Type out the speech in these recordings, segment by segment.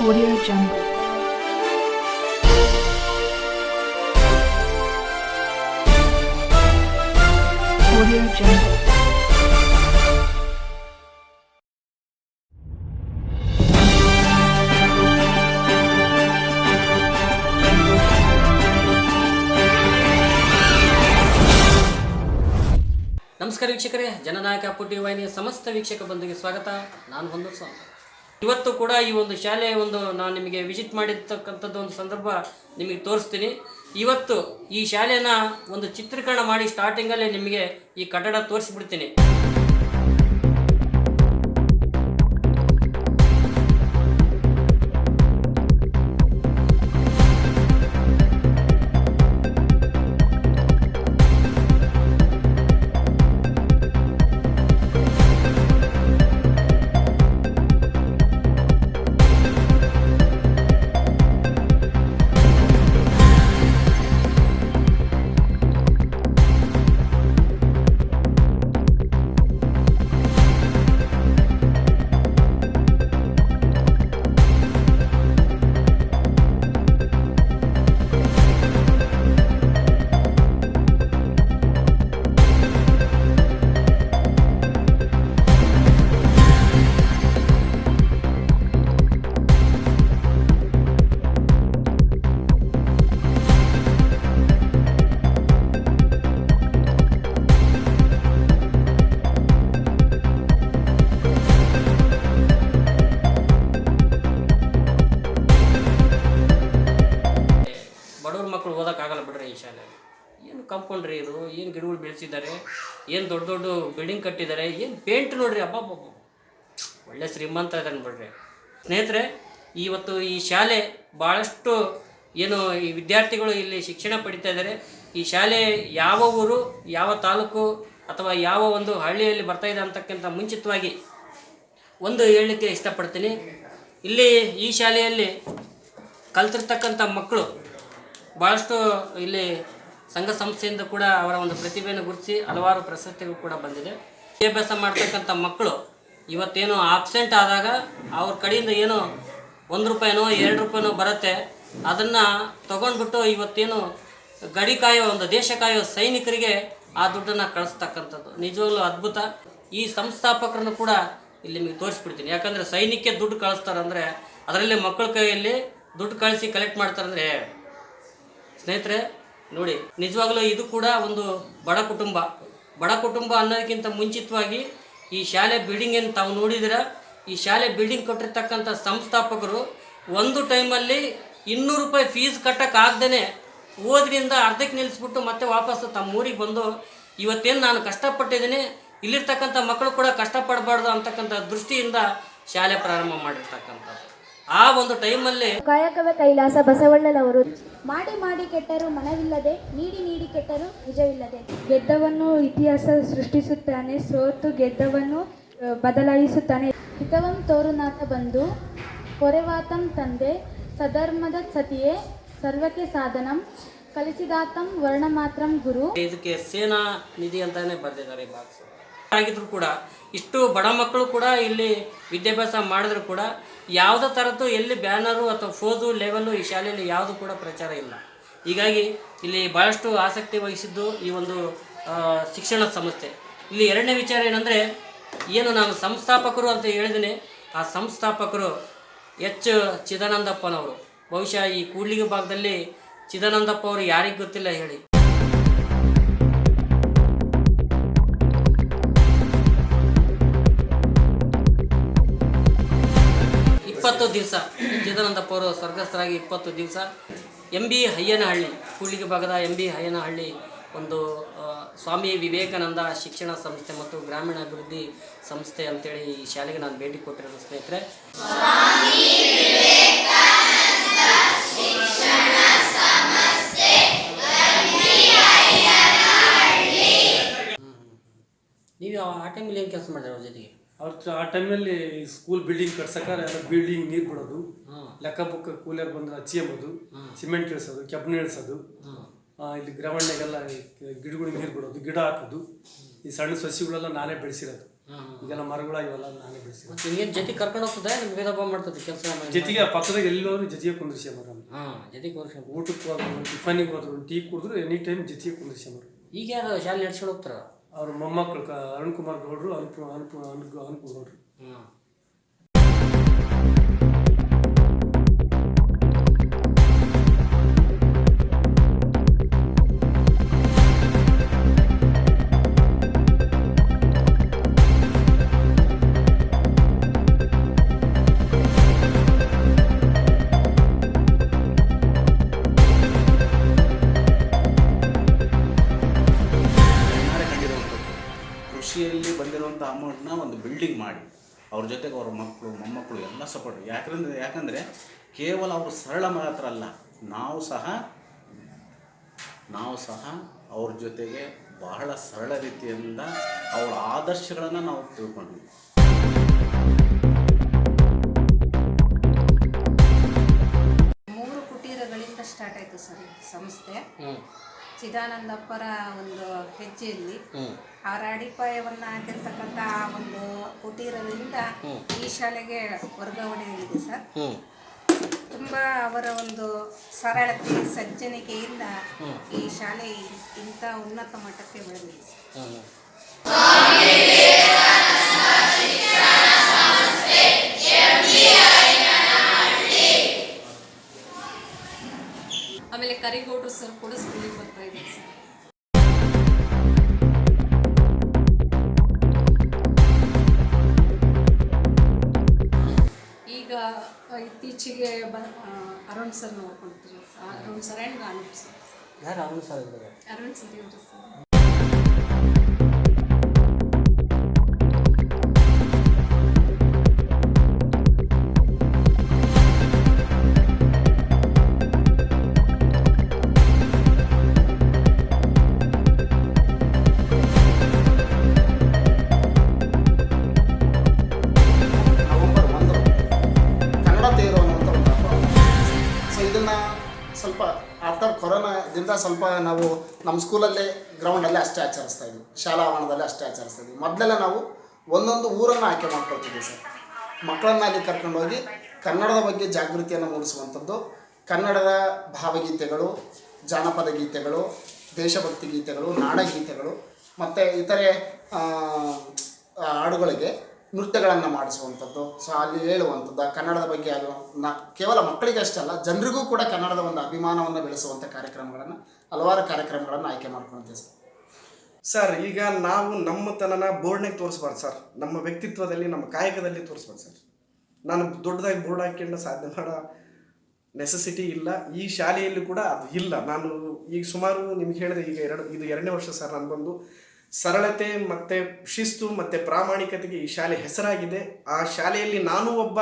Audio Jungle. Audio Jungle. ನಮಸ್ಕಾರ ವೀಕ್ಷಕರೇ, ಜನನಾಯಕ ಪುಟ್ಟಿ ವಾಹಿನಿಯ ಸಮಸ್ತ ವೀಕ್ಷಕ ಬಂಧುಗೆ ಸ್ವಾಗತ ನಾನು ಹೊಂದು ಸ್ವಾಮಿ ಇವತ್ತು ಕೂಡ ಈ ಒಂದು ಶಾಲೆಯ ಒಂದು ನಾನು ನಿಮಗೆ ವಿಸಿಟ್ ಮಾಡಿರ್ತಕ್ಕಂಥದ್ದು ಒಂದು ಸಂದರ್ಭ ನಿಮಗೆ ತೋರಿಸ್ತೀನಿ. ಇವತ್ತು ಈ ಶಾಲೆನ ಒಂದು ಚಿತ್ರೀಕರಣ ಮಾಡಿ ಸ್ಟಾರ್ಟಿಂಗಲ್ಲೇ ನಿಮಗೆ ಈ ಕಟ್ಟಡ ತೋರಿಸ್ಬಿಡ್ತೀನಿ. ದೊಡ್ಡ ದೊಡ್ಡ ಬಿಲ್ಡಿಂಗ್ ಕಟ್ಟಿದ್ದಾರೆ ಏನು ಪೇಂಟ್ ನೋಡ್ರಿ ಅಬ್ಬಬ್ಬ ಒಳ್ಳೆ ಶ್ರೀಮಂತ ಇದ್ದಾನೆ ಬಿಡ್ರಿ ಸ್ನೇಹಿತರೆ, ಇವತ್ತು ಈ ಶಾಲೆ ಭಾಳಷ್ಟು ಏನು ಈ ವಿದ್ಯಾರ್ಥಿಗಳು ಇಲ್ಲಿ ಶಿಕ್ಷಣ ಪಡಿತಾ ಇದ್ದಾರೆ ಈ ಶಾಲೆ ಯಾವ ಊರು, ಯಾವ ತಾಲೂಕು ಅಥವಾ ಯಾವ ಒಂದು ಹಳ್ಳಿಯಲ್ಲಿ ಬರ್ತಾ ಇದೆ ಅಂತಕ್ಕಂಥ ಮುಂಚಿತವಾಗಿ ಒಂದು ಹೇಳಲಿಕ್ಕೆ ಇಷ್ಟಪಡ್ತೀನಿ. ಇಲ್ಲಿ ಈ ಶಾಲೆಯಲ್ಲಿ ಕಲ್ತಿರ್ತಕ್ಕಂಥ ಮಕ್ಕಳು ಭಾಳಷ್ಟು ಇಲ್ಲಿ ಸಂಘ ಸಂಸ್ಥೆಯಿಂದ ಕೂಡ ಅವರ ಒಂದು ಪ್ರತಿಭೆಯನ್ನು ಗುರುತಿಸಿ ಹಲವಾರು ಪ್ರಶಸ್ತಿಗಳು ಕೂಡ ಬಂದಿದೆ. ವಿದ್ಯಾಭ್ಯಾಸ ಮಾಡ್ತಕ್ಕಂಥ ಮಕ್ಕಳು ಇವತ್ತೇನು ಆಬ್ಸೆಂಟ್ ಆದಾಗ ಅವ್ರ ಕಡೆಯಿಂದ ಏನು ಒಂದು ರೂಪಾಯಿನೋ ಎರಡು ರೂಪಾಯಿನೋ ಬರುತ್ತೆ. ಅದನ್ನು ತಗೊಂಡ್ಬಿಟ್ಟು ಇವತ್ತೇನು ಗಡಿ ಕಾಯೋ ಒಂದು ದೇಶ ಕಾಯೋ ಸೈನಿಕರಿಗೆ ಆ ದುಡ್ಡನ್ನು ಕಳಿಸ್ತಕ್ಕಂಥದ್ದು. ನಿಜವಾಗ್ಲೂ ಅದ್ಭುತ. ಈ ಸಂಸ್ಥಾಪಕರನ್ನು ಕೂಡ ಇಲ್ಲಿ ನಿಮಗೆ ತೋರಿಸ್ಬಿಡ್ತೀನಿ. ಯಾಕಂದರೆ ಸೈನಿಕಕ್ಕೆ ದುಡ್ಡು ಕಳಿಸ್ತಾರಂದರೆ ಅದರಲ್ಲಿ ಮಕ್ಕಳ ಕೈಯಲ್ಲಿ ದುಡ್ಡು ಕಳಿಸಿ ಕಲೆಕ್ಟ್ ಮಾಡ್ತಾರಂದರೆ ಸ್ನೇಹಿತರೆ ನೋಡಿ, ನಿಜವಾಗ್ಲೂ ಇದು ಕೂಡ ಒಂದು ಬಡ ಕುಟುಂಬ. ಬಡ ಕುಟುಂಬ ಅನ್ನೋದಕ್ಕಿಂತ ಮುಂಚಿತವಾಗಿ ಈ ಶಾಲೆ ಬಿಲ್ಡಿಂಗ್ ಏನು ತಾವು ನೋಡಿದಿರ? ಈ ಶಾಲೆ ಬಿಲ್ಡಿಂಗ್ ಕೊಟ್ಟಿರ್ತಕ್ಕಂಥ ಸಂಸ್ಥಾಪಕರು ಒಂದು ಟೈಮಲ್ಲಿ ಇನ್ನೂರು ರೂಪಾಯಿ ಫೀಸ್ ಕಟ್ಟೋಕ್ಕಾಗ್ದೇ ಓದ್ರಿಂದ ಅರ್ಧಕ್ಕೆ ನಿಲ್ಲಿಸ್ಬಿಟ್ಟು ಮತ್ತೆ ವಾಪಸ್ಸು ತಮ್ಮ ಊರಿಗೆ ಬಂದು ಇವತ್ತೇನು ನಾನು ಕಷ್ಟಪಟ್ಟಿದ್ದೀನಿ, ಇಲ್ಲಿರ್ತಕ್ಕಂಥ ಮಕ್ಕಳು ಕೂಡ ಕಷ್ಟಪಡಬಾರ್ದು ಅಂತಕ್ಕಂಥ ದೃಷ್ಟಿಯಿಂದ ಶಾಲೆ ಪ್ರಾರಂಭ ಮಾಡಿರ್ತಕ್ಕಂಥದ್ದು. ಆ ಒಂದು ಟೈಮಲ್ಲಿ ಕಾಯಕವೇ ಕೈಲಾಸ ಬಸವಣ್ಣನವರು ಮಾಡಿ ಮಾಡಿ ಕೆಟ್ಟರು ಮನವಿಲ್ಲದೆ ನೀಡಿ ನೀಡಿ ಕೆಟ್ಟರು ನಿಜವಿಲ್ಲದೆ. ಗೆದ್ದವನ್ನು ಇತಿಹಾಸ ಸೃಷ್ಟಿಸುತ್ತಾನೆ ಸೋತು ಗೆದ್ದವನ್ನು ಬದಲಾಯಿಸುತ್ತಾನೆ. ಹಿತವಂ ತೋರುನಾಥ ಬಂದು ಕೊರೆವಾತಂ ತಂದೆ ಸಧರ್ಮದ ಸತಿಯೇ ಸರ್ವಕ್ಕೆ ಸಾಧನಂ ಕಲಿಸಿದಾತಂ ವರ್ಣ ಮಾತ್ರಂ ಗುರು. ಇದಕ್ಕೆ ಸೇನಾ ನಿಧಿ ಅಂತಾನೆ ಬರೆದಿದ್ದಾರೆ ಈ ಬಾಕ್ಸ್. ಆಗಿದ್ರು ಕೂಡ ಇಷ್ಟು ಬಡ ಮಕ್ಕಳು ಕೂಡ ಇಲ್ಲಿ ವಿದ್ಯಾಭ್ಯಾಸ ಮಾಡಿದ್ರು ಕೂಡ ಯಾವುದೇ ಥರದ್ದು ಎಲ್ಲಿ ಬ್ಯಾನರು ಅಥವಾ ಫೋಜು ಲೆವೆಲ್ಲು ಈ ಶಾಲೆಯಲ್ಲಿ ಯಾವುದು ಕೂಡ ಪ್ರಚಾರ ಇಲ್ಲ. ಹೀಗಾಗಿ ಇಲ್ಲಿ ಭಾಳಷ್ಟು ಆಸಕ್ತಿ ವಹಿಸಿದ್ದು ಈ ಒಂದು ಶಿಕ್ಷಣ ಸಂಸ್ಥೆ. ಇಲ್ಲಿ ಎರಡನೇ ವಿಚಾರ ಏನಂದರೆ, ಏನು ನಾನು ಸಂಸ್ಥಾಪಕರು ಅಂತ ಹೇಳಿದ್ದೀನಿ ಆ ಸಂಸ್ಥಾಪಕರು ಎಚ್. ಚಿದಾನಂದಪ್ಪನವರು. ಬಹುಶಃ ಈ ಕೂಡ್ಲಿಗಿ ಭಾಗದಲ್ಲಿ ಚಿದಾನಂದಪ್ಪ ಅವರು ಯಾರಿಗೆ ಗೊತ್ತಿಲ್ಲ ಹೇಳಿ. ಇಪ್ಪತ್ತು ದಿವಸ ಚಿದಾನಂದಪ್ಪ ಅವರು ಸ್ವರ್ಗಸ್ಥರಾಗಿ ಇಪ್ಪತ್ತು ದಿವಸ ಎಂ ಬಿ ಹಯ್ಯನಹಳ್ಳಿ ಕೂಡ್ಲಿಗಿ ಭಾಗದ ಎಂ ಬಿ ಹಯ್ಯನಹಳ್ಳಿ ಒಂದು ಸ್ವಾಮಿ ವಿವೇಕಾನಂದ ಶಿಕ್ಷಣ ಸಂಸ್ಥೆ ಮತ್ತು ಗ್ರಾಮೀಣ ಅಭಿವೃದ್ಧಿ ಸಂಸ್ಥೆ ಅಂತೇಳಿ ಈ ಶಾಲೆಗೆ ನಾನು ಭೇಟಿ ಕೊಟ್ಟಿರೋದು ಸ್ನೇಹಿತರೆ ನೀವು ಆ ಟೈಮಲ್ಲಿ ಏನು ಕೆಲಸ ಮಾಡಿದ್ರೆ ಅವ್ರ ಜೊತೆಗೆ ಅವ್ರ ಆ ಟೈಮಲ್ಲಿ ಸ್ಕೂಲ್ ಬಿಲ್ಡಿಂಗ್ ಕಟ್ಸಕ್ಕಾರ ಎಲ್ಲ ಬಿಲ್ಡಿಂಗ್ ನೀರು ಬಿಡೋದು. ಲೆಕ್ಕ ಬುಕ್ಕ ಕೂಲರ್ ಬಂದ್ರೆ ಹಚ್ಚಿ ಎಂಬುದು ಸಿಮೆಂಟ್ ಇಳಿಸೋದು ಕೆಬ್ಬಣ ಇಳಿಸೋದು. ಇಲ್ಲಿ ಗ್ರವಣ್ಣೆಗೆಲ್ಲ ಗಿಡಗಳಿಗೆ ನೀರು ಬಿಡೋದು ಗಿಡ ಹಾಕೋದು. ಈ ಸಣ್ಣ ಸಸಿಗಳೆಲ್ಲ ನಾನೇ ಬೆಳೆಸಿರೋದು. ಈಗೆಲ್ಲ ಮರಗಳ ಇವೆಲ್ಲ ನಾನೇ ಬೆಳೆಸಿರೋದು. ನಿಮ್ಗೇನು ಜೊತೆ ಕರ್ಕೊಂಡು ಹೋಗ್ತದೆ ನಿಮ್ಗೆ ಮಾಡ್ತದೆ ಕೆಲಸ ಜೊತೆಗೆ ಪಕ್ಕದಾಗ ಎಲ್ಲರೂ ಜೊತೆಗೆ ಕುಂದ್ರಿಸಿ ಮರ ಹಾಂ ಜೊತೆಗೆ ಕೋರ್ಸ್ಕೊಂಡು ಊಟಕ್ಕೆ ಹೋದ್ರು ಟಿಫನಿಗೆ ಹೋದ್ರು ಟೀ ಕುಡಿದ್ರು ಎನಿ ಟೈಮ್ ಜೊತೆಗೆ ಕುಂದ್ರಿಸಿ ಮರ ಈಗ ಯಾರು ಶಾಲೆ ನಡ್ಸ್ಕೊಂಡು ಹೋಗ್ತಾರ? ಅವ್ರ ಮೊಮ್ಮಕ್ಕಳು ಅರುಣ್ ಕುಮಾರ್ ಗೌಡ್ರು ಅನುಪ ಅನುಪ ಅನುಪ ಅನುಪ ಕೇವಲ ಅವರು ಸರಳ ಮಾತ್ರ ಅಲ್ಲ ನಾವು ಸಹ ನಾವು ಸಹ ಅವ್ರ ಜೊತೆಗೆ ಬಹಳ ಸರಳ ರೀತಿಯಿಂದ ಅವರ ಆದರ್ಶಗಳನ್ನು ನಾವು ತಿಳ್ಕೊಂಡ್ವಿ. ಮೂರು ಕುಟೀರಗಳಿಂದ ಸ್ಟಾರ್ಟ್ ಆಯಿತು ಸರ್ ಸಂಸ್ಥೆ. ಚಿದಾನಂದಪ್ಪರ ಒಂದು ಹೆಜ್ಜೆಯಲ್ಲಿ ಅವರ ಅಡಿಪಾಯವನ್ನು ಹಾಕಿರ್ತಕ್ಕಂಥ ಆ ಒಂದು ಕುಟೀರದಿಂದ ಈ ಶಾಲೆಗೆ ವರ್ಗಾವಣೆ ಆಗಿದೆ ಸರ್. ತುಂಬ ಅವರ ಒಂದು ಸರಳತೆ ಸಜ್ಜನಿಕೆಯಿಂದ ಈ ಶಾಲೆ ಇಂಥ ಉನ್ನತ ಮಟ್ಟಕ್ಕೆ ಬೆಳೆದಿದೆ ಆಮೇಲೆ ಕರಿಗೋಡು ಸರ್ ಕೂಡ ಸ್ಕೂಲಿಗೆ ಬರ್ತಾ ಇದ್ದಾರೆ ಸರ್. ಇತ್ತೀಚೆಗೆ ಬ Arun sir ನೋಡ್ಕೊಳ್ತೀವಿ sir Arun sir and Anoop sir ಯಾರು ಅರುಣ್ ಸರ್ ಅರುಣ್ ಸರ್ ಇವರು ಸರ್. ಸ್ವಲ್ಪ ಆಫ್ಟರ್ ಕೊರೋನಾದಿಂದ ಸ್ವಲ್ಪ ನಾವು ನಮ್ಮ ಸ್ಕೂಲಲ್ಲೇ ಗ್ರೌಂಡಲ್ಲೇ ಅಷ್ಟೇ ಆಚರಿಸ್ತಾ ಇದ್ವಿ. ಶಾಲಾ ಆವರಣದಲ್ಲಿ ಅಷ್ಟೇ ಆಚರಿಸ್ತಾ ಇದ್ವಿ. ಮೊದಲೆಲ್ಲ ನಾವು ಒಂದೊಂದು ಊರನ್ನು ಆಯ್ಕೆ ಮಾಡ್ಕೊಳ್ತಿದ್ವಿ ಸರ್. ಮಕ್ಕಳನ್ನ ಅಲ್ಲಿ ಕರ್ಕೊಂಡೋಗಿ ಕನ್ನಡದ ಬಗ್ಗೆ ಜಾಗೃತಿಯನ್ನು ಮೂಡಿಸುವಂಥದ್ದು. ಕನ್ನಡದ ಭಾವಗೀತೆಗಳು, ಜಾನಪದ ಗೀತೆಗಳು, ದೇಶಭಕ್ತಿ ಗೀತೆಗಳು, ನಾಡಗೀತೆಗಳು, ಮತ್ತು ಇತರೆ ಹಾಡುಗಳಿಗೆ ನೃತ್ಯಗಳನ್ನು ಮಾಡಿಸುವಂಥದ್ದು. ಸೊ ಅಲ್ಲಿ ಹೇಳುವಂಥದ್ದು ಕನ್ನಡದ ಬಗ್ಗೆ ಅದು ನ, ಕೇವಲ ಮಕ್ಕಳಿಗೆ ಅಷ್ಟೇ ಅಲ್ಲ, ಜನರಿಗೂ ಕೂಡ ಕನ್ನಡದ ಒಂದು ಅಭಿಮಾನವನ್ನು ಬೆಳೆಸುವಂಥ ಕಾರ್ಯಕ್ರಮಗಳನ್ನು, ಹಲವಾರು ಕಾರ್ಯಕ್ರಮಗಳನ್ನು ಆಯ್ಕೆ ಮಾಡ್ಕೊಳ್ತೀವಿ ಸರ್. ಸರ್, ಈಗ ನಾವು ನಮ್ಮತನನ ಬೋರ್ಡ್ನಾಗ ತೋರಿಸ್ಬಾರ್ದು ಸರ್. ನಮ್ಮ ವ್ಯಕ್ತಿತ್ವದಲ್ಲಿ, ನಮ್ಮ ಕಾಯಕದಲ್ಲಿ ತೋರಿಸ್ಬಾರ್ದು ಸರ್. ನಾನು ದೊಡ್ಡದಾಗಿ ಬೋರ್ಡ್ ಹಾಕ್ಕೊಂಡು ಸಾಧ್ಯ ಮಾಡೋ ನೆಸೆಸಿಟಿ ಇಲ್ಲ. ಈ ಶಾಲೆಯಲ್ಲಿ ಕೂಡ ಅದು ಇಲ್ಲ. ನಾನು ಈಗ ಸುಮಾರು ನಿಮ್ಗೆ ಹೇಳಿದೆ, ಈಗ ಎರಡು, ಇದು ಎರಡನೇ ವರ್ಷ ಸರ್ ನಾನು ಬಂದು ಸರಳತೆ ಮತ್ತು ಶಿಸ್ತು ಮತ್ತು ಪ್ರಾಮಾಣಿಕತೆಗೆ ಈ ಶಾಲೆ ಹೆಸರಾಗಿದೆ. ಆ ಶಾಲೆಯಲ್ಲಿ ನಾನು ಒಬ್ಬ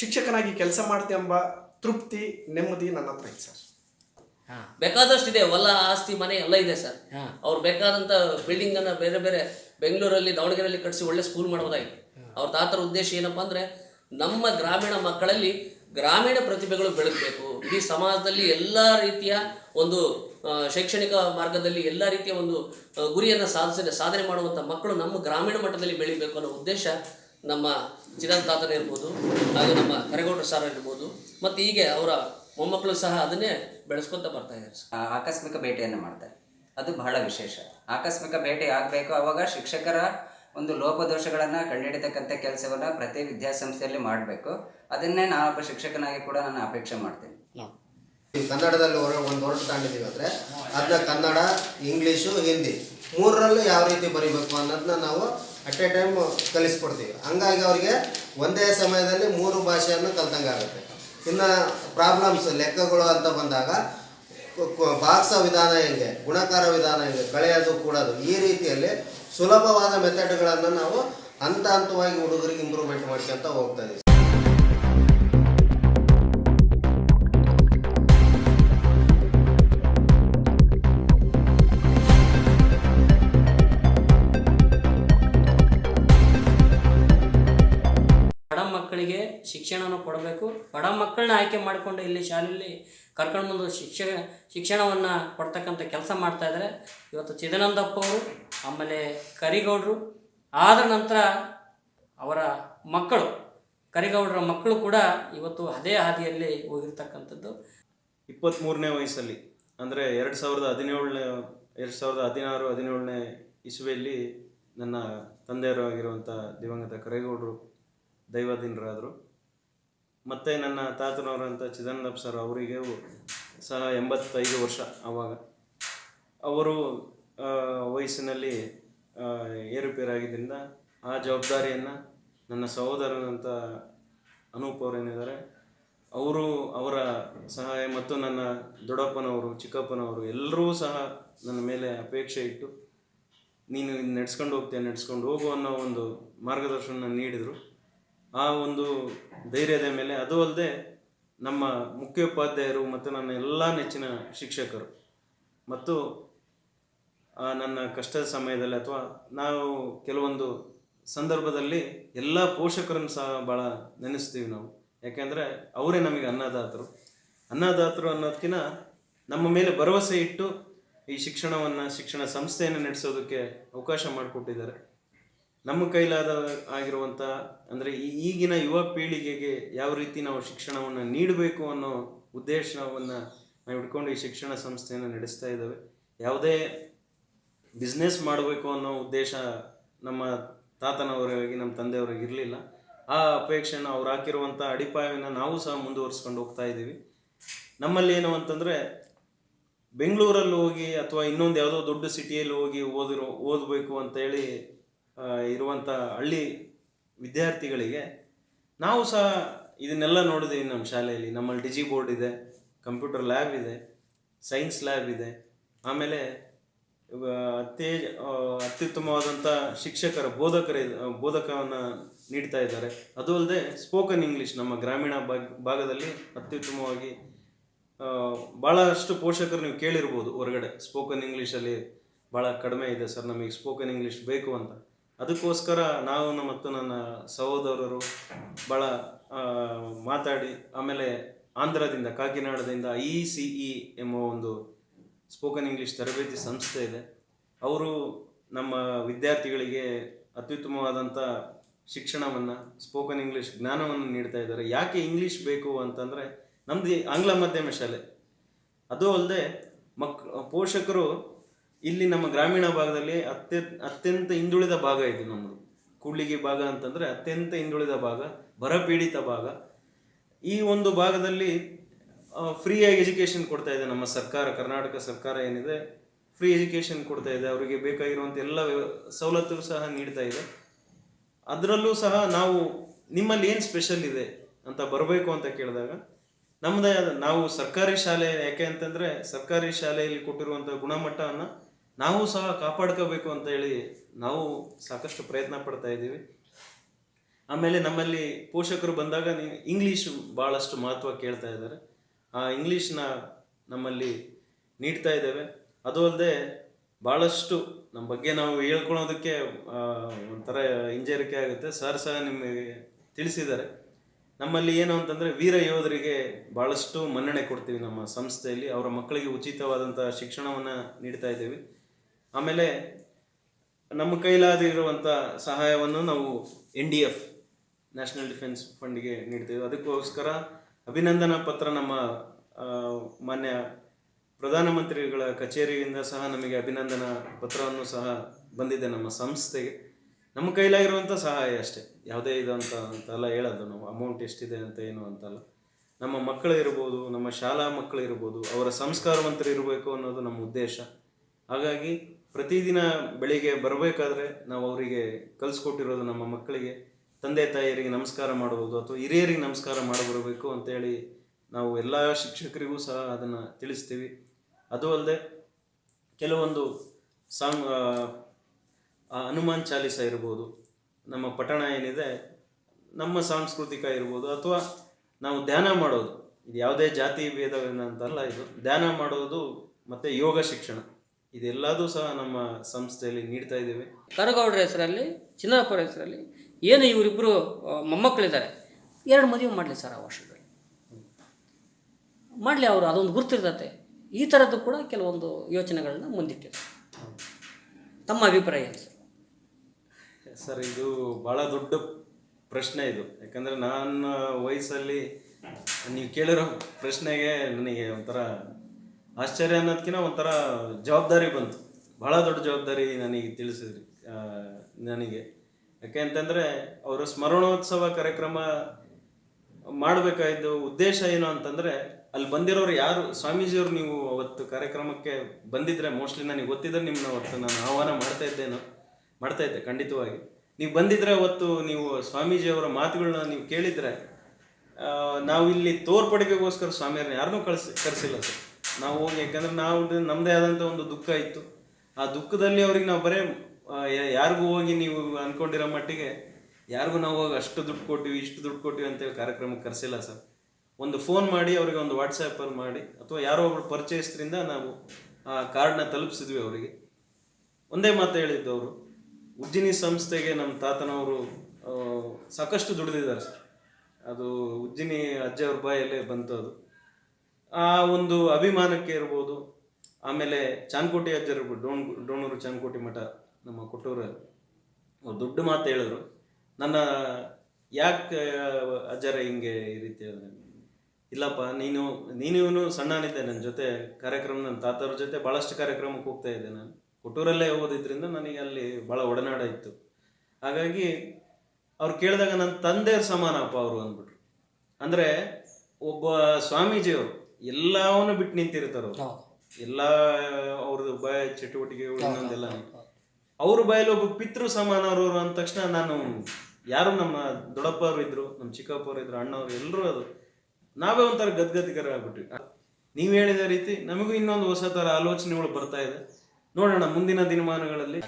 ಶಿಕ್ಷಕನಾಗಿ ಕೆಲಸ ಮಾಡ್ತೆ ಎಂಬ ತೃಪ್ತಿ ನೆಮ್ಮದಿ ನನ್ನ ಹತ್ರ ಇದೆ ಸರ್. ಬೇಕಾದಷ್ಟಿದೆ. ಹೊಲ ಆಸ್ತಿ ಮನೆ ಎಲ್ಲ ಇದೆ ಸರ್. ಅವ್ರು ಬೇಕಾದಂಥ ಬಿಲ್ಡಿಂಗ್ ಅನ್ನ ಬೇರೆ ಬೇರೆ ಬೆಂಗಳೂರಲ್ಲಿ ದಾವಣಗೆರೆಯಲ್ಲಿ ಕಟ್ಟಿಸಿ ಒಳ್ಳೆ ಸ್ಕೂಲ್ ಮಾಡೋದಾಗಿತ್ತು ಅವ್ರ ತಾತರ ಉದ್ದೇಶ ಏನಪ್ಪ ಅಂದರೆ ನಮ್ಮ ಗ್ರಾಮೀಣ ಮಕ್ಕಳಲ್ಲಿ ಗ್ರಾಮೀಣ ಪ್ರತಿಭೆಗಳು ಬೆಳಗಬೇಕು. ಇಡೀ ಸಮಾಜದಲ್ಲಿ ಎಲ್ಲ ರೀತಿಯ ಒಂದು ಶೈಕ್ಷಣಿಕ ಮಾರ್ಗದಲ್ಲಿ ಎಲ್ಲ ರೀತಿಯ ಒಂದು ಗುರಿಯನ್ನು ಸಾಧಿಸ ಸಾಧನೆ ಮಾಡುವಂಥ ಮಕ್ಕಳು ನಮ್ಮ ಗ್ರಾಮೀಣ ಮಟ್ಟದಲ್ಲಿ ಬೆಳಿಬೇಕು ಅನ್ನೋ ಉದ್ದೇಶ ನಮ್ಮ ಚಿದಂತ ಇರ್ಬೋದು, ಹಾಗೂ ನಮ್ಮ ಕರೆಗೌಡರು ಸರ್ ಇರ್ಬೋದು, ಮತ್ತು ಹೀಗೆ ಅವರ ಮೊಮ್ಮಕ್ಕಳು ಸಹ ಅದನ್ನೇ ಬೆಳೆಸ್ಕೊತ ಬರ್ತಾ ಇದ್ದಾರೆ. ಆಕಸ್ಮಿಕ ಭೇಟಿಯನ್ನು ಮಾಡ್ತಾರೆ. ಅದು ಬಹಳ ವಿಶೇಷ. ಆಕಸ್ಮಿಕ ಭೇಟಿ ಆಗಬೇಕು ಆವಾಗ ಶಿಕ್ಷಕರ ಒಂದು ಲೋಪದೋಷಗಳನ್ನು ಕಂಡುಹಿಡಿತಕ್ಕಂಥ ಕೆಲಸವನ್ನು ಪ್ರತಿ ವಿದ್ಯಾಸಂಸ್ಥೆಯಲ್ಲಿ ಮಾಡಬೇಕು. ಅದನ್ನೇ ನಾನೊಬ್ಬ ಶಿಕ್ಷಕನಾಗಿ ಕೂಡ ನಾನು ಅಪೇಕ್ಷೆ ಮಾಡ್ತೀನಿ. ಕನ್ನಡದಲ್ಲಿ ಹೊರ ಒಂದು ಹೊರಟು ತಗೊಂಡಿದ್ದೀವಿ ಅಂದರೆ ಅದನ್ನ ಕನ್ನಡ ಇಂಗ್ಲೀಷು ಹಿಂದಿ ಮೂರರಲ್ಲೂ ಯಾವ ರೀತಿ ಬರಿಬೇಕು ಅನ್ನೋದನ್ನ ನಾವು ಅಟ್ ಎ ಟೈಮ್ ಕಲಿಸ್ಕೊಡ್ತೀವಿ. ಹಂಗಾಗಿ ಅವರಿಗೆ ಒಂದೇ ಸಮಯದಲ್ಲಿ ಮೂರು ಭಾಷೆಯನ್ನು ಕಲ್ತಂಗೆ ಆಗುತ್ತೆ. ಇನ್ನು ಪ್ರಾಬ್ಲಮ್ಸ್ ಲೆಕ್ಕಗಳು ಅಂತ ಬಂದಾಗ ಕು- ವಿಧಾನ ಹೆಂಗೆ ಗುಣಕಾರ ವಿಧಾನ ಹೆಂಗೆ ಕಳೆಯೋದು ಕೂಡೋದು ಈ ರೀತಿಯಲ್ಲಿ ಸುಲಭವಾದ ಮೆಥಡ್ಗಳನ್ನು ನಾವು ಹಂತ ಹಂತವಾಗಿ ಹುಡುಗರಿಗೆ ಇಂಪ್ರೂವ್ಮೆಂಟ್ ಮಾಡ್ಕೊಂತ ಹೋಗ್ತಾ ಇದೀವಿ. ಶಿಕ್ಷಣವನ್ನು ಕೊಡಬೇಕು. ಬಡ ಮಕ್ಕಳನ್ನ ಆಯ್ಕೆ ಮಾಡಿಕೊಂಡು ಇಲ್ಲಿ ಶಾಲೆಯಲ್ಲಿ ಕರ್ಕೊಂಡು ಬಂದು ಶಿಕ್ಷ, ಶಿಕ್ಷಣವನ್ನು ಕೊಡ್ತಕ್ಕಂಥ ಕೆಲಸ ಮಾಡ್ತಾ ಇದ್ದಾರೆ ಇವತ್ತು ಚಿದಾನಂದಪ್ಪ ಅವರು, ಆಮೇಲೆ ಕರಿಗೌಡರು, ಆದ ನಂತರ ಅವರ ಮಕ್ಕಳು, ಕರಿಗೌಡರ ಮಕ್ಕಳು ಕೂಡ ಇವತ್ತು ಅದೇ ಹಾದಿಯಲ್ಲಿ ಹೋಗಿರ್ತಕ್ಕಂಥದ್ದು. ಇಪ್ಪತ್ತ್ಮೂರನೇ ವಯಸ್ಸಲ್ಲಿ, ಅಂದರೆ ಎರಡು ಸಾವಿರದ ಹದಿನೇಳನೇ, ಎರಡು ಸಾವಿರದ ಹದಿನಾರು, ಹದಿನೇಳನೇ ಇಸುವೆಯಲ್ಲಿ ನನ್ನ ತಂದೆಯವರು ಆಗಿರುವಂಥ ದಿವಂಗತ ಕರೇಗೌಡರು ದೈವಾಧೀನರಾದರು. ಮತ್ತು ನನ್ನ ತಾತನವರಂಥ ಚಿದಾನಂದಪ್ಪ ಸರ್ ಅವರಿಗೆ ಸಹ ಎಂಬತ್ತೈದು ವರ್ಷ ಆವಾಗ ಅವರು ವಯಸ್ಸಿನಲ್ಲಿ ಏರುಪೇರಾಗಿದ್ದರಿಂದ ಆ ಜವಾಬ್ದಾರಿಯನ್ನು ನನ್ನ ಸಹೋದರನಂಥ ಅನೂಪ್ ಅವರೇನಿದ್ದಾರೆ, ಅವರು ಅವರ ಸಹಾಯ ಮತ್ತು ನನ್ನ ದೊಡ್ಡಪ್ಪನವರು, ಚಿಕ್ಕಪ್ಪನವರು ಎಲ್ಲರೂ ಸಹ ನನ್ನ ಮೇಲೆ ಅಪೇಕ್ಷೆ ಇಟ್ಟು, ನೀನು ನಡೆಸ್ಕೊಂಡು ಹೋಗ್ತೀಯ ನಡೆಸ್ಕೊಂಡು ಹೋಗು ಅನ್ನೋ ಒಂದು ಮಾರ್ಗದರ್ಶನ ನೀಡಿದರು. ಆ ಒಂದು ಧೈರ್ಯದ ಮೇಲೆ, ಅದು ಅಲ್ಲದೆ ನಮ್ಮ ಮುಖ್ಯೋಪಾಧ್ಯಾಯರು ಮತ್ತು ನನ್ನ ಎಲ್ಲ ನೆಚ್ಚಿನ ಶಿಕ್ಷಕರು ಮತ್ತು ನನ್ನ ಕಷ್ಟದ ಸಮಯದಲ್ಲಿ ಅಥವಾ ನಾವು ಕೆಲವೊಂದು ಸಂದರ್ಭದಲ್ಲಿ ಎಲ್ಲ ಪೋಷಕರನ್ನು ಸಹ ಭಾಳ ನೆನೆಸ್ತೀವಿ ನಾವು. ಯಾಕೆಂದರೆ ಅವರೇ ನಮಗೆ ಅನ್ನದಾತರು. ಅನ್ನದಾತರು ಅನ್ನೋದಕ್ಕಿಂತ ನಮ್ಮ ಮೇಲೆ ಭರವಸೆ ಇಟ್ಟು ಈ ಶಿಕ್ಷಣವನ್ನು, ಶಿಕ್ಷಣ ಸಂಸ್ಥೆಯನ್ನು ನಡೆಸೋದಕ್ಕೆ ಅವಕಾಶ ಮಾಡಿಕೊಟ್ಟಿದ್ದಾರೆ. ನಮ್ಮ ಕೈಲಾದ ಆಗಿರುವಂಥ ಅಂದರೆ ಈಗಿನ ಯುವ ಪೀಳಿಗೆಗೆ ಯಾವ ರೀತಿ ನಾವು ಶಿಕ್ಷಣವನ್ನು ನೀಡಬೇಕು ಅನ್ನೋ ಉದ್ದೇಶವನ್ನು ನಾವು ಇಟ್ಕೊಂಡು ಈ ಶಿಕ್ಷಣ ಸಂಸ್ಥೆಯನ್ನು ನಡೆಸ್ತಾ ಇದ್ದಾವೆ. ಯಾವುದೇ ಬಿಸ್ನೆಸ್ ಮಾಡಬೇಕು ಅನ್ನೋ ಉದ್ದೇಶ ನಮ್ಮ ತಾತನವರಾಗಿ, ನಮ್ಮ ತಂದೆಯವ್ರಿಗೆ ಇರಲಿಲ್ಲ. ಆ ಅಪೇಕ್ಷೆನ ಅವ್ರು ಹಾಕಿರುವಂಥ ಅಡಿಪಾಯವನ್ನು ನಾವು ಸಹ ಮುಂದುವರಿಸ್ಕೊಂಡು ಹೋಗ್ತಾ ಇದ್ದೀವಿ. ನಮ್ಮಲ್ಲಿ ಏನು ಅಂತಂದರೆ, ಬೆಂಗಳೂರಲ್ಲಿ ಹೋಗಿ ಅಥವಾ ಇನ್ನೊಂದು ಯಾವುದೋ ದೊಡ್ಡ ಸಿಟಿಯಲ್ಲಿ ಹೋಗಿ ಓದಿರೋ, ಓದಬೇಕು ಅಂತೇಳಿ ಇರುವಂಥ ಹಳ್ಳಿ ವಿದ್ಯಾರ್ಥಿಗಳಿಗೆ ನಾವು ಸಹ ಇದನ್ನೆಲ್ಲ ನೋಡಿದ್ದೀವಿ ನಮ್ಮ ಶಾಲೆಯಲ್ಲಿ. ನಮ್ಮಲ್ಲಿ ಡಿಜಿ ಬೋರ್ಡ್ ಇದೆ, ಕಂಪ್ಯೂಟರ್ ಲ್ಯಾಬ್ ಇದೆ, ಸೈನ್ಸ್ ಲ್ಯಾಬ್ ಇದೆ. ಆಮೇಲೆ ಅತ್ತೇ ಅತ್ಯುತ್ತಮವಾದಂಥ ಶಿಕ್ಷಕರ ಬೋಧಕರ, ಬೋಧಕವನ್ನು ನೀಡ್ತಾ ಇದ್ದಾರೆ. ಅದು ಅಲ್ಲದೆ ಸ್ಪೋಕನ್ ಇಂಗ್ಲೀಷ್ ನಮ್ಮ ಗ್ರಾಮೀಣ ಭಾಗ, ಭಾಗದಲ್ಲಿ ಅತ್ಯುತ್ತಮವಾಗಿ ಭಾಳಷ್ಟು ಪೋಷಕರು ನೀವು ಕೇಳಿರ್ಬೋದು ಹೊರಗಡೆ. ಸ್ಪೋಕನ್ ಇಂಗ್ಲೀಷಲ್ಲಿ ಭಾಳ ಕಡಿಮೆ ಇದೆ ಸರ್, ನಮಗೆ ಸ್ಪೋಕನ್ ಇಂಗ್ಲೀಷ್ ಬೇಕು ಅಂತ. ಅದಕ್ಕೋಸ್ಕರ ನಾವು ಮತ್ತು ನನ್ನ ಸಹೋದರರು ಭಾಳ ಮಾತಾಡಿ, ಆಮೇಲೆ ಆಂಧ್ರದಿಂದ, ಕಾಕಿನಾಡದಿಂದ ಇ ಸಿ ಎಂಬ ಒಂದು ಸ್ಪೋಕನ್ ಇಂಗ್ಲೀಷ್ ತರಬೇತಿ ಸಂಸ್ಥೆ ಇದೆ. ಅವರು ನಮ್ಮ ವಿದ್ಯಾರ್ಥಿಗಳಿಗೆ ಅತ್ಯುತ್ತಮವಾದಂಥ ಶಿಕ್ಷಣವನ್ನು ಸ್ಪೋಕನ್ ಇಂಗ್ಲೀಷ್ ಜ್ಞಾನವನ್ನು ನೀಡ್ತಾ ಇದ್ದಾರೆ. ಯಾಕೆ ಇಂಗ್ಲೀಷ್ ಬೇಕು ಅಂತಂದರೆ ನಮ್ಮದು ಆಂಗ್ಲ ಮಾಧ್ಯಮ ಶಾಲೆ. ಅದು ಅಲ್ಲದೆ ಮಕ್, ಪೋಷಕರು ಇಲ್ಲಿ ನಮ್ಮ ಗ್ರಾಮೀಣ ಭಾಗದಲ್ಲಿ ಅತ್ಯ, ಅತ್ಯಂತ ಹಿಂದುಳಿದ ಭಾಗ ಇದು ನಮ್ಮದು. ಕೂಡ್ಲಿಗೆ ಭಾಗ ಅಂತಂದರೆ ಅತ್ಯಂತ ಹಿಂದುಳಿದ ಭಾಗ, ಬರಪೀಡಿತ ಭಾಗ. ಈ ಒಂದು ಭಾಗದಲ್ಲಿ ಫ್ರೀಯಾಗಿ ಎಜುಕೇಷನ್ ಕೊಡ್ತಾ ಇದೆ ನಮ್ಮ ಸರ್ಕಾರ, ಕರ್ನಾಟಕ ಸರ್ಕಾರ ಏನಿದೆ ಫ್ರೀ ಎಜುಕೇಷನ್ ಕೊಡ್ತಾ ಇದೆ. ಅವರಿಗೆ ಬೇಕಾಗಿರುವಂಥ ಎಲ್ಲ ಸವಲತ್ತು ಸಹ ನೀಡ್ತಾ ಇದೆ. ಅದರಲ್ಲೂ ಸಹ ನಾವು ನಿಮ್ಮಲ್ಲಿ ಏನು ಸ್ಪೆಷಲ್ ಇದೆ ಅಂತ ಬರಬೇಕು ಅಂತ ಕೇಳಿದಾಗ ನಮ್ಮದೇ ಆದ ನಾವು ಸರ್ಕಾರಿ ಶಾಲೆ, ಯಾಕೆ ಅಂತಂದರೆ ಸರ್ಕಾರಿ ಶಾಲೆಯಲ್ಲಿ ಕೊಟ್ಟಿರುವಂಥ ಗುಣಮಟ್ಟವನ್ನು ನಾವು ಸಹ ಕಾಪಾಡ್ಕೋಬೇಕು ಅಂತ ಹೇಳಿ ನಾವು ಸಾಕಷ್ಟು ಪ್ರಯತ್ನ ಪಡ್ತಾ ಇದ್ದೀವಿ. ಆಮೇಲೆ ನಮ್ಮಲ್ಲಿ ಪೋಷಕರು ಬಂದಾಗ ನೀವು ಇಂಗ್ಲೀಷ್ ಭಾಳಷ್ಟು ಮಹತ್ವ ಕೇಳ್ತಾ ಇದ್ದಾರೆ. ಆ ಇಂಗ್ಲೀಷ್ನ ನಮ್ಮಲ್ಲಿ ನೀಡ್ತಾ ಇದ್ದೇವೆ. ಅದು ಅಲ್ಲದೆ ಭಾಳಷ್ಟು ನಮ್ಮ ಬಗ್ಗೆ ನಾವು ಹೇಳ್ಕೊಳೋದಕ್ಕೆ ಒಂಥರ ಹಿಂಜರಿಕೆ ಆಗುತ್ತೆ. ಸರ್ ಸಹ ನಿಮಗೆ ತಿಳಿಸಿದ್ದಾರೆ. ನಮ್ಮಲ್ಲಿ ಏನು ಅಂತಂದರೆ ವೀರ ಯೋಧರಿಗೆ ಭಾಳಷ್ಟು ಮನ್ನಣೆ ಕೊಡ್ತೀವಿ ನಮ್ಮ ಸಂಸ್ಥೆಯಲ್ಲಿ. ಅವರ ಮಕ್ಕಳಿಗೆ ಉಚಿತವಾದಂಥ ಶಿಕ್ಷಣವನ್ನು ನೀಡ್ತಾ ಇದ್ದೀವಿ. ಆಮೇಲೆ ನಮ್ಮ ಕೈಲಾದಿರುವಂಥ ಸಹಾಯವನ್ನು ನಾವು N D F national defence ಫಂಡ್ಗೆ ನೀಡ್ತೀವಿ. ಅದಕ್ಕೋಸ್ಕರ ಅಭಿನಂದನಾ ಪತ್ರ ನಮ್ಮ ಮಾನ್ಯ ಪ್ರಧಾನಮಂತ್ರಿಗಳ ಕಚೇರಿಯಿಂದ ಸಹ ನಮಗೆ ಅಭಿನಂದನಾ ಪತ್ರವನ್ನು ಸಹ ಬಂದಿದೆ ನಮ್ಮ ಸಂಸ್ಥೆಗೆ. ನಮ್ಮ ಕೈಲಾಗಿರುವಂಥ ಸಹಾಯ ಅಷ್ಟೇ. ಯಾವುದೇ ಇದು ಅಂತ, ಅಂತೆಲ್ಲ ಹೇಳೋದು ನಾವು. ಅಮೌಂಟ್ ಎಷ್ಟಿದೆ ಅಂತ, ಏನು ಅಂತಲ್ಲ. ನಮ್ಮ ಮಕ್ಕಳು ಇರ್ಬೋದು, ನಮ್ಮ ಶಾಲಾ ಮಕ್ಕಳು ಇರ್ಬೋದು, ಅವರ ಸಂಸ್ಕಾರವಂತರು ಇರಬೇಕು ಅನ್ನೋದು ನಮ್ಮ ಉದ್ದೇಶ. ಹಾಗಾಗಿ ಪ್ರತಿದಿನ ಬೆಳಿಗ್ಗೆ ಬರಬೇಕಾದ್ರೆ ನಾವು ಅವರಿಗೆ ಕಲಿಸ್ಕೊಟ್ಟಿರೋದು ನಮ್ಮ ಮಕ್ಕಳಿಗೆ, ತಂದೆ ತಾಯಿಯರಿಗೆ ನಮಸ್ಕಾರ ಮಾಡ್ಬೋದು ಅಥವಾ ಹಿರಿಯರಿಗೆ ನಮಸ್ಕಾರ ಮಾಡಬರಬೇಕು ಅಂತೇಳಿ ನಾವು ಎಲ್ಲ ಶಿಕ್ಷಕರಿಗೂ ಸಹ ಅದನ್ನು ತಿಳಿಸ್ತೀವಿ. ಅದು ಅಲ್ಲದೆ ಕೆಲವೊಂದು ಸಾಂಗ್ ಹನುಮಾನ್ ಚಾಲಿಸ ಇರ್ಬೋದು, ನಮ್ಮ ಪಠಣ ಏನಿದೆ, ನಮ್ಮ ಸಾಂಸ್ಕೃತಿಕ ಇರ್ಬೋದು ಅಥವಾ ನಾವು ಧ್ಯಾನ ಮಾಡೋದು. ಇದು ಯಾವುದೇ ಜಾತಿ ಭೇದವೇನಂತಲ್ಲ ಇದು ಧ್ಯಾನ ಮಾಡೋದು ಮತ್ತು ಯೋಗ ಶಿಕ್ಷಣ. ಇದೆಲ್ಲದೂ ಸಹ ನಮ್ಮ ಸಂಸ್ಥೆಯಲ್ಲಿ ನೀಡ್ತಾ ಇದ್ದೇವೆ. ಕರಗೌಡರ ಹೆಸರಲ್ಲಿ ಚಿನ್ನಪ್ಪರ ಹೆಸರಲ್ಲಿ ಏನು ಇವರಿಬ್ಬರು ಮೊಮ್ಮಕ್ಕಳಿದ್ದಾರೆ? ಎರಡು ಮದುವೆ ಮಾಡಲಿ ಸರ್ ಆ ವರ್ಷದಲ್ಲಿ. ಮಾಡಲಿ ಅವರು ಅದೊಂದು ಗುರ್ತಿರ್ತತೆ. ಈ ಥರದ್ದು ಕೂಡ ಕೆಲವೊಂದು ಯೋಚನೆಗಳನ್ನ ಮುಂದಿಟ್ಟಿದ್ದಾರೆ. ತಮ್ಮ ಅಭಿಪ್ರಾಯ ಏನು ಸರ್? ಸರ್ ಇದು ಭಾಳ ದೊಡ್ಡ ಪ್ರಶ್ನೆ ಇದು. ಯಾಕಂದರೆ ನನ್ನ ವಯಸ್ಸಲ್ಲಿ ನೀವು ಕೇಳಿರೋ ಪ್ರಶ್ನೆಗೆ ನನಗೆ ಒಂಥರ ಆಶ್ಚರ್ಯ ಅನ್ನೋದಕ್ಕಿಂತ ಒಂಥರ ಜವಾಬ್ದಾರಿ ಬಂತು. ಭಾಳ ದೊಡ್ಡ ಜವಾಬ್ದಾರಿ ನನಗೆ ತಿಳಿಸಿದ್ರಿ ನನಗೆ. ಯಾಕೆ ಅಂತಂದರೆ ಅವರ ಸ್ಮರಣೋತ್ಸವ ಕಾರ್ಯಕ್ರಮ ಮಾಡಬೇಕಾಯಿದ್ದು ಉದ್ದೇಶ ಏನು ಅಂತಂದರೆ ಅಲ್ಲಿ ಬಂದಿರೋರು ಯಾರು? ಸ್ವಾಮೀಜಿಯವರು ನೀವು ಅವತ್ತು ಕಾರ್ಯಕ್ರಮಕ್ಕೆ ಬಂದಿದ್ರೆ ಮೋಸ್ಟ್ಲಿ ನನಗೆ ಗೊತ್ತಿದ್ರೆ ನಿಮ್ಮನ್ನ ಅವತ್ತು ನಾನು ಆಹ್ವಾನ ಮಾಡ್ತಾ ಇದ್ದೇನೋ, ಮಾಡ್ತಾ ಇದ್ದೆ ಖಂಡಿತವಾಗಿ. ನೀವು ಬಂದಿದ್ರೆ ಅವತ್ತು ನೀವು ಸ್ವಾಮೀಜಿಯವರ ಮಾತುಗಳನ್ನ ನೀವು ಕೇಳಿದರೆ ನಾವು ಇಲ್ಲಿ ತೋರ್ಪಡಿಕೆಗೋಸ್ಕರ ಸ್ವಾಮಿಯವ್ರನ್ನ ಯಾರನ್ನೂ ಕಳಿಸಿ, ಕರೆಸಿಲ್ಲ ಸರ್. ನಾವು ಹೋಗಿ, ಯಾಕಂದ್ರೆ ನಾವು ನಮ್ಮದೇ ಆದಂಥ ಒಂದು ದುಃಖ ಇತ್ತು. ಆ ದುಃಖದಲ್ಲಿ ಅವ್ರಿಗೆ ನಾವು ಬರೇ ಯಾರಿಗೂ ಹೋಗಿ ನೀವು ಅಂದ್ಕೊಂಡಿರೋ ಮಟ್ಟಿಗೆ, ಯಾರಿಗೂ ನಾವು ಹೋಗಿ ಅಷ್ಟು ದುಡ್ಡು ಕೊಟ್ಟಿವಿ, ಇಷ್ಟು ದುಡ್ಡು ಕೊಟ್ಟಿವಿ ಅಂತೇಳಿ ಕಾರ್ಯಕ್ರಮಕ್ಕೆ ಕರೆಸಿಲ್ಲ ಸರ್. ಒಂದು ಫೋನ್ ಮಾಡಿ, ಅವರಿಗೆ ಒಂದು ವಾಟ್ಸಪ್ಪಲ್ಲಿ ಮಾಡಿ, ಅಥವಾ ಯಾರೋ ಒಬ್ರು ಪರಿಚಯಸ್ಥರಿಂದ ನಾವು, ಆ, ಕಾರ್ಡ್ನ ತಲುಪಿಸಿದ್ವಿ ಅವರಿಗೆ. ಒಂದೇ ಮಾತು ಹೇಳಿದ್ದು ಅವರು ಉಜ್ಜಿನಿ ಸಂಸ್ಥೆಗೆ ನಮ್ಮ ತಾತನವರು ಸಾಕಷ್ಟು ದುಡಿದಿದ್ದಾರೆ ಸರ್. ಅದು ಉಜ್ಜಿನಿ ಅಜ್ಜವ್ರ ಬಾಯಲ್ಲೇ ಬಂತು ಅದು ಆ ಒಂದು ಅಭಿಮಾನಕ್ಕೆ ಇರ್ಬೋದು. ಆಮೇಲೆ ಚಾನ್ಕೋಟಿ ಅಜ್ಜರು, ಡೋಣ್, ಡೋಣೂರು ಚಾನ್ಕೋಟಿ ಮಠ ನಮ್ಮ ಕೊಟ್ಟೂರಲ್ಲಿ ಅವ್ರು ದೊಡ್ಡ ಮಾತು ಹೇಳಿದ್ರು. ನನ್ನ ಯಾಕೆ ಅಜ್ಜರ ಹಿಂಗೆ ಈ ರೀತಿ ಇಲ್ಲಪ್ಪ, ನೀನು ನೀನು ಸಣ್ಣನಿದ್ದೆ ನನ್ನ ಜೊತೆ ಕಾರ್ಯಕ್ರಮ, ನನ್ನ ತಾತವ್ರ ಜೊತೆ ಭಾಳಷ್ಟು ಕಾರ್ಯಕ್ರಮಕ್ಕೆ ಹೋಗ್ತಾ ಇದ್ದೆ ನಾನು. ಕೊಟ್ಟೂರಲ್ಲೇ ಓದಿದ್ರಿಂದ ನನಗೆ ಅಲ್ಲಿ ಭಾಳ ಒಡನಾಡ ಇತ್ತು. ಹಾಗಾಗಿ ಅವ್ರು ಕೇಳಿದಾಗ ನನ್ನ ತಂದೆಯವ್ರ ಸಮಾನಪ್ಪ ಅವರು ಅಂದ್ಬಿಟ್ರು. ಅಂದರೆ ಒಬ್ಬ ಸ್ವಾಮೀಜಿಯವರು ಎಲ್ಲವನ್ನು ಬಿಟ್ಟು ನಿಂತಿರ್ತಾರ. ಎಲ್ಲ ಅವ್ರದ್ದು ಬಯ ಚಟುವಟಿಕೆಗಳು ಇನ್ನೊಂದೆಲ್ಲ ಅವ್ರ ಬಾಯಲ್ಲಿ ಒಬ್ಬ ಪಿತೃ ಸಮಾನವರು ಅಂದ ತಕ್ಷಣ ನಾನು ಯಾರು ನಮ್ಮ ದೊಡ್ಡಪ್ಪವ್ರು ಇದ್ರು ನಮ್ಮ ಚಿಕ್ಕಪ್ಪವ್ರು ಇದ್ರು ಅಣ್ಣವ್ರು ಎಲ್ಲರೂ ಅದು. ನಾವೇ ಒಂಥರ ಗದ್ಗದಿಗರ ಆಗ್ಬಿಟ್ವಿ ನೀವು ಹೇಳಿದ ರೀತಿ ನಮಗೂ ಇನ್ನೊಂದು ಹೊಸ ಥರ ಆಲೋಚನೆಗಳು ಬರ್ತಾ ಇದೆ. ನೋಡೋಣ ಮುಂದಿನ ದಿನಮಾನಗಳಲ್ಲಿ.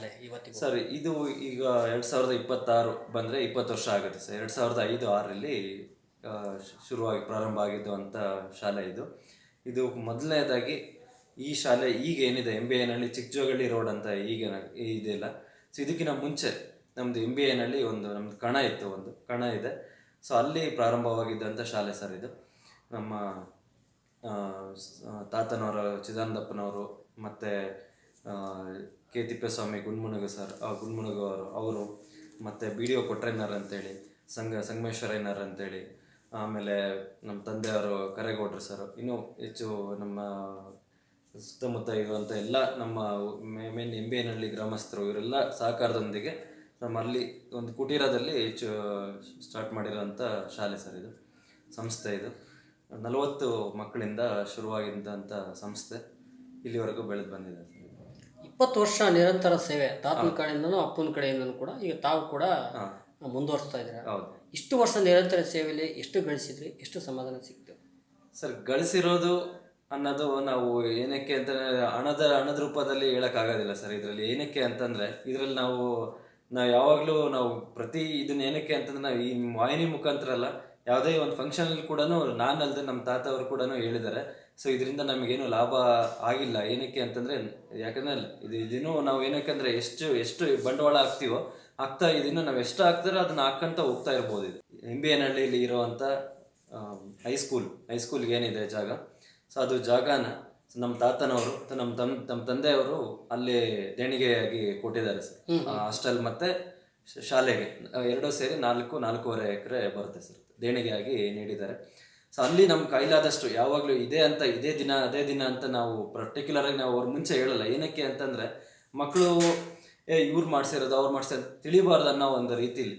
ಸರ್ ಇದು ಈಗ ಎರಡ್ ಸಾವಿರದ ಇಪ್ಪತ್ತಾರು ಬಂದ್ರೆ ಇಪ್ಪತ್ತು ವರ್ಷ ಆಗುತ್ತೆ. ಸರ್ ಎರಡ್ ಸಾವಿರದ ಐದು ಆರಲ್ಲಿ ಆ, ಶುರುವಾಗಿ ಪ್ರಾರಂಭ ಆಗಿದ್ದು ಅಂತ ಶಾಲೆ ಇದು. ಇದು ಮೊದಲನೇದಾಗಿ ಈ ಶಾಲೆ ಈಗ ಏನಿದೆ ಎಂ ಬಿ ಎನಲ್ಲಿ ಚಿಕ್ಕಜೋಗಳ್ಳಿ ರೋಡ್ ಅಂತ ಈಗ ಇದೆಯಲ್ಲ ಸೊ ಇದಕ್ಕಿಂತ ಮುಂಚೆ ನಮ್ಮದು ಎಂ ಬಿ ಎನಲ್ಲಿ ಒಂದು ನಮ್ಮದು ಕಣ ಇತ್ತು ಒಂದು, ಕಣ ಇದೆ. ಸೊ ಅಲ್ಲಿ ಪ್ರಾರಂಭವಾಗಿದ್ದಂಥ ಶಾಲೆ ಸರ್ ಇದು. ನಮ್ಮ ತಾತನವರು ಚಿದಾನಂದಪ್ಪನವರು ಮತ್ತು ಕೆ ತಿಪ್ಪೇಸ್ವಾಮಿ ಗುಣ್ಮುಣಗ ಸರ್, ಆ, ಗುಣ್ಮುಣಗ ಅವರು ಅವರು ಮತ್ತು ಬಿ ಡಿ ಒ ಕೊಟ್ರೇನರ್ ಅಂತೇಳಿ ಸಂಗ ಸಂಗಮೇಶ್ವರಯ್ಯನರ್ ಅಂತೇಳಿ ಆಮೇಲೆ ನಮ್ಮ ತಂದೆಯವರು ಕರೇಗೌಡ್ರು ಸರ್. ಇನ್ನೂ ಹೆಚ್ಚು ನಮ್ಮ ಸುತ್ತಮುತ್ತ ಇರುವಂಥ ಎಲ್ಲ ನಮ್ಮ ಮೇನ್ ಎಂ ಬಿ ಎನಲ್ಲಿ ಗ್ರಾಮಸ್ಥರು ಇವರೆಲ್ಲ ಸಹಕಾರದೊಂದಿಗೆ ನಮ್ಮಲ್ಲಿ ಒಂದು ಕುಟೀರದಲ್ಲಿ ಹೆಚ್ಚು ಸ್ಟಾರ್ಟ್ ಮಾಡಿರೋಂಥ ಶಾಲೆ ಸರ್ ಇದು. ಸಂಸ್ಥೆ ಇದು. ನಲವತ್ತು ಮಕ್ಕಳಿಂದ ಶುರುವಾಗಿದ್ದಂಥ ಸಂಸ್ಥೆ ಇಲ್ಲಿವರೆಗೂ ಬೆಳೆದು ಬಂದಿದೆ. ಇಪ್ಪತ್ತು ವರ್ಷ ನಿರಂತರ ಸೇವೆ ತಾತನ ಕಡೆಯಿಂದನೂ ಅಪ್ಪನ ಕಡೆಯಿಂದನೂ ಕೂಡ ಈಗ ತಾವು ಕೂಡ ಮುಂದುವರಿಸ್ತಾ ಇದ್ದೀರಾ? ಹೌದು. ಇಷ್ಟು ವರ್ಷ ನಿರಂತರ ಸೇವೆಯಲ್ಲಿ ಎಷ್ಟು ಗಳಿಸಿದ್ರಿ, ಎಷ್ಟು ಸಮಾಧಾನ ಸಿಕ್ತು? ಸರ್, ಗಳಿಸಿರೋದು ಅನ್ನೋದು ನಾವು ಏನಕ್ಕೆ ಅಂತ ಹಣದ ಹಣದ ರೂಪದಲ್ಲಿ ಹೇಳೋಕ್ಕಾಗೋದಿಲ್ಲ ಸರ್. ಇದರಲ್ಲಿ ಏನಕ್ಕೆ ಅಂತಂದರೆ, ಇದರಲ್ಲಿ ನಾವು ನಾವು ಯಾವಾಗಲೂ ನಾವು ಪ್ರತಿ ಇದನ್ನ ಏನಕ್ಕೆ ಅಂತಂದ್ರೆ ನಾವು ಈ ವಾಹಿನಿ ಮುಖಾಂತರ ಅಲ್ಲ, ಯಾವುದೇ ಒಂದು ಫಂಕ್ಷನಲ್ಲಿ ಕೂಡ ನಾನು ಅಲ್ಲದೆ ನಮ್ಮ ತಾತ ಅವರು ಕೂಡ ಹೇಳಿದ್ದಾರೆ. ಸೊ ಇದರಿಂದ ನಮಗೇನು ಲಾಭ ಆಗಿಲ್ಲ. ಏನಕ್ಕೆ ಅಂತಂದರೆ ಯಾಕಂದರೆ ಇದು ಇದನ್ನು ನಾವು ಏನಕ್ಕೆ ಅಂದರೆ ಎಷ್ಟು ಎಷ್ಟು ಬಂಡವಾಳ ಹಾಕ್ತೀವೋ ಆಗ್ತಾ ಇದನ್ನು ನಾವು ಎಷ್ಟು ಹಾಕ್ತಾರೋ ಅದನ್ನ ಹಾಕ್ಕಂತ ಹೋಗ್ತಾ ಇರ್ಬೋದು ಇದು. ಎಂ ಬಿ ಎನ್ ಇರೋವಂಥ ಹೈಸ್ಕೂಲ್ ಹೈಸ್ಕೂಲ್ಗೆ ಏನಿದೆ ಜಾಗ? ಸೊ ಅದು ಜಾಗನ ನಮ್ಮ ತಾತನವರು ನಮ್ಮ ತಮ್ ನಮ್ಮ ತಂದೆಯವರು ಅಲ್ಲಿ ದೇಣಿಗೆಯಾಗಿ ಕೊಟ್ಟಿದ್ದಾರೆ ಸರ್. ಹಾಸ್ಟೆಲ್ ಮತ್ತು ಶಾಲೆಗೆ. ಎರಡೂ ಸೇರಿ ನಾಲ್ಕು ನಾಲ್ಕೂವರೆ ಎಕರೆ ಬರುತ್ತೆ ಸರ್. ದೇಣಿಗೆಯಾಗಿ ನೀಡಿದ್ದಾರೆ. ಸೊ ಅಲ್ಲಿ ನಮ್ಮ ಕೈಲಾದಷ್ಟು ಯಾವಾಗಲೂ ಇದೇ ಅಂತ, ಇದೇ ದಿನ, ಅದೇ ದಿನ ಅಂತ ನಾವು ಪರ್ಟಿಕ್ಯುಲರ್ ಆಗಿ ನಾವು ಅವ್ರ ಮುಂಚೆ ಹೇಳಲ್ಲ. ಏನಕ್ಕೆ ಅಂತಂದರೆ ಮಕ್ಕಳು ಏ, ಇವ್ರು ಮಾಡ್ಸಿರೋದು, ಅವ್ರು ಮಾಡಿಸಿರೋದು ತಿಳಿಬಾರ್ದು ಅನ್ನೋ ಒಂದು ರೀತಿಲಿ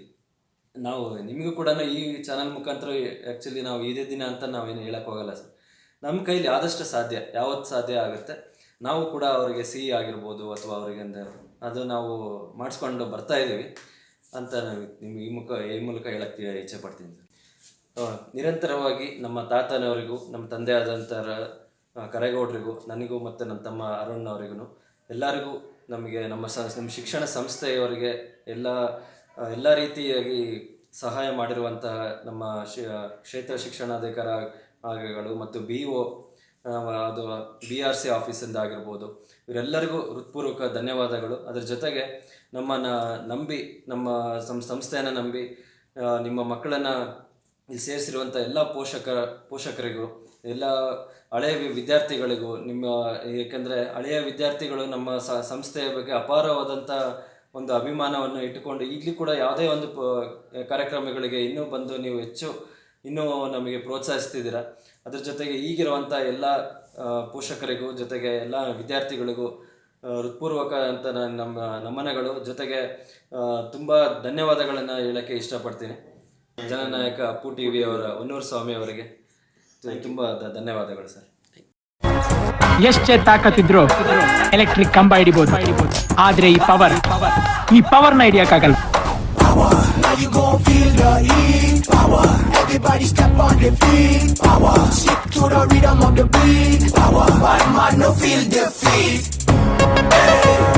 ನಾವು, ನಿಮಗೂ ಕೂಡ ಈ ಚಾನಲ್ ಮುಖಾಂತರ ಆ್ಯಕ್ಚುಲಿ ನಾವು ಇದೇ ದಿನ ಅಂತ ನಾವೇನು ಹೋಗಲ್ಲ ಸರ್. ನಮ್ಮ ಕೈಲಿ ಆದಷ್ಟು ಸಾಧ್ಯ, ಯಾವತ್ತು ಸಾಧ್ಯ ಆಗುತ್ತೆ, ನಾವು ಕೂಡ ಅವರಿಗೆ ಸಿಹಿ ಆಗಿರ್ಬೋದು ಅಥವಾ ಅವರಿಗೆ ಅಂದರೆ ಅದು ನಾವು ಮಾಡಿಸ್ಕೊಂಡು ಬರ್ತಾ ಇದ್ದೀವಿ ಅಂತ ನಿಮ್ಗೆ ಈ ಮುಖ, ಈ ಮೂಲಕ ಹೇಳಕ್ಕೆ ಇಚ್ಛೆ ಪಡ್ತೀನಿ ಸರ್. ನಿರಂತರವಾಗಿ ನಮ್ಮ ತಾತನವರಿಗೂ, ನಮ್ಮ ತಂದೆ ಆದಂಥರ ಕರೆಗೌಡರಿಗೂ, ನನಗೂ ಮತ್ತು ನನ್ನ ತಮ್ಮ ಅರುಣ್ ಅವರಿಗೂ ಎಲ್ಲರಿಗೂ ನಮಗೆ ನಮ್ಮ ಸ, ನಮ್ಮ ಶಿಕ್ಷಣ ಸಂಸ್ಥೆಯವರಿಗೆ ಎಲ್ಲ ಎಲ್ಲ ರೀತಿಯಾಗಿ ಸಹಾಯ ಮಾಡಿರುವಂತಹ ನಮ್ಮ ಶಿ ಕ್ಷೇತ್ರ ಶಿಕ್ಷಣಾಧಿಕಾರ ಆಗಗಳು ಮತ್ತು ಬಿ ಒ ಅದು ಬಿ ಆರ್ ಸಿ ಆಫೀಸಿಂದ ಆಗಿರ್ಬೋದು, ಇವರೆಲ್ಲರಿಗೂ ಹೃತ್ಪೂರ್ವಕ ಧನ್ಯವಾದಗಳು. ಅದರ ಜೊತೆಗೆ ನಮ್ಮನ್ನು ನಂಬಿ, ನಮ್ಮ ಸಂಸ್ಥೆಯನ್ನು ನಂಬಿ ನಿಮ್ಮ ಮಕ್ಕಳನ್ನು ಇಲ್ಲಿ ಸೇರಿಸಿರುವಂಥ ಎಲ್ಲ ಪೋಷಕ, ಪೋಷಕರಿಗೂ, ಎಲ್ಲ ಹಳೆಯ ವಿದ್ಯಾರ್ಥಿಗಳಿಗೂ, ನಿಮ್ಮ, ಏಕೆಂದರೆ ಹಳೆಯ ವಿದ್ಯಾರ್ಥಿಗಳು ನಮ್ಮ ಸಂಸ್ಥೆಯ ಬಗ್ಗೆ ಅಪಾರವಾದಂಥ ಒಂದು ಅಭಿಮಾನವನ್ನು ಇಟ್ಟುಕೊಂಡು ಈಗಲೂ ಕೂಡ ಯಾವುದೇ ಒಂದು ಕಾರ್ಯಕ್ರಮಗಳಿಗೆ ಇನ್ನೂ ಬಂದು ನೀವು ಹೆಚ್ಚು ಇನ್ನೂ ನಮಗೆ ಪ್ರೋತ್ಸಾಹಿಸ್ತಿದ್ದೀರಾ? ಅದ್ರ ಜೊತೆಗೆ ಈಗಿರುವಂಥ ಎಲ್ಲ ಪೋಷಕರಿಗೂ ಜೊತೆಗೆ ಎಲ್ಲ ವಿದ್ಯಾರ್ಥಿಗಳಿಗೂ ಹೃತ್ಪೂರ್ವಕ ಅಂತ ನಮ್ಮ ನಮನಗಳು ಜೊತೆಗೆ ತುಂಬ ಧನ್ಯವಾದಗಳನ್ನು ಹೇಳೋಕ್ಕೆ ಇಷ್ಟಪಡ್ತೀನಿ. ಜನನಾಯಕ ಅಪ್ಪು ಟಿ ವಿ ಅವರ ಹೊನ್ನೂರು ಸ್ವಾಮಿ ಅವರಿಗೆ ತುಂಬಾ ಧನ್ಯವಾದಗಳು ಸರ್. ಎಷ್ಟೇ ತಾಕತ್ತಿದ್ರು? ಎಲೆಕ್ಟ್ರಿಕ್ ಕಂಬ ಹಿಡಿಬಹುದು ಆದ್ರೆ ಈ ಪವರ್ ಈ ಪವರ್ನ ಹಿಡಿಯಕ್ಕಾಗಲ್ಲ. defeat.